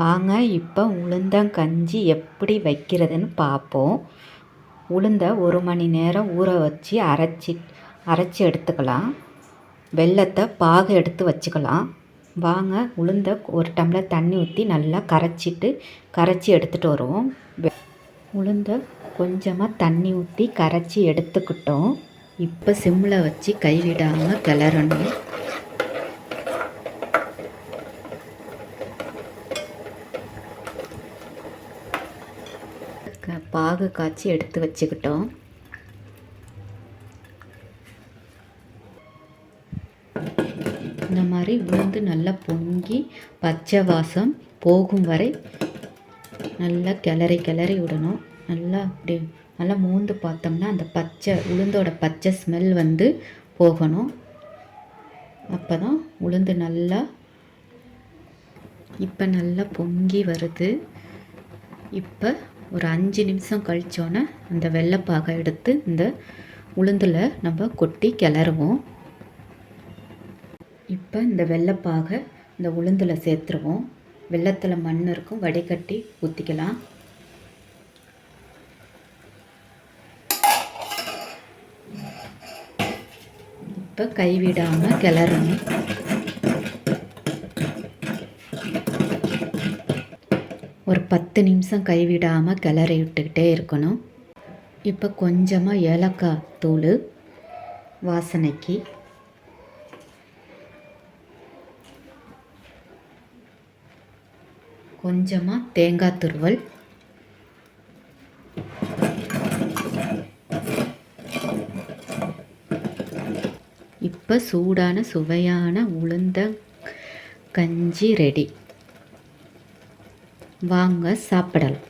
வாங்க இப்போ உளுந்தங்கஞ்சி எப்படி வைக்கிறதுன்னு பார்ப்போம் உளுந்தை ஒரு மணி நேரம் ஊற வச்சு அரைச்சி அரைச்சி எடுத்துக்கலாம். வெள்ளத்தை பாகு எடுத்து வச்சுக்கலாம். வாங்க உளுந்தை ஒரு டம்ளர் தண்ணி ஊற்றி நல்லா கரைச்சிட்டு கரைச்சி எடுத்துகிட்டு வருவோம். வெ- கொஞ்சமாக தண்ணி ஊற்றி கரைச்சி எடுத்துக்கிட்டோம். இப்போ சிம்மில் வச்சு கைவிடாமல் கிளறணும். பாகு காய்ச்சி எடுத்து வச்சுக்கிட்டோம். இந்த மாதிரி உளுந்து நல்லா பொங்கி பச்சை வாசம் போகும் வரை நல்லா கிளறி கிளறி விடணும். நல்லா அப்படி நல்லா மூந்து பார்த்தோம்னா அந்த பச்சை உளுந்தோட பச்சை ஸ்மெல் வந்து போகணும். அப்போ தான் உளுந்து நல்லா இப்போ நல்லா பொங்கி வருது. இப்போ ஒரு அஞ்சு நிமிஷம் கழிச்சோன்னே அந்த வெள்ளைப்பாகை எடுத்து இந்த உளுந்தில் நம்ம கொட்டி கிளறுவோம். இப்போ இந்த வெள்ளைப்பாகை இந்த உளுந்தில் சேர்த்துருவோம். வெள்ளத்தில் மண் இருக்கும் வடிகட்டி ஊற்றிக்கலாம் இப்போ கைவிடாமல் கிளறணும். ஒரு பத்து நிமிஷம் கைவிடாமல் கிளறி விட்டுக்கிட்டே இருக்கணும். இப்போ கொஞ்சமாக ஏலக்காய் தூள் வாசனைக்கு. கொஞ்சமாக தேங்காய் துருவல். இப்போ சூடான சுவையான உளுந்த கஞ்சி ரெடி வாங்க சாப்பிடலாம்.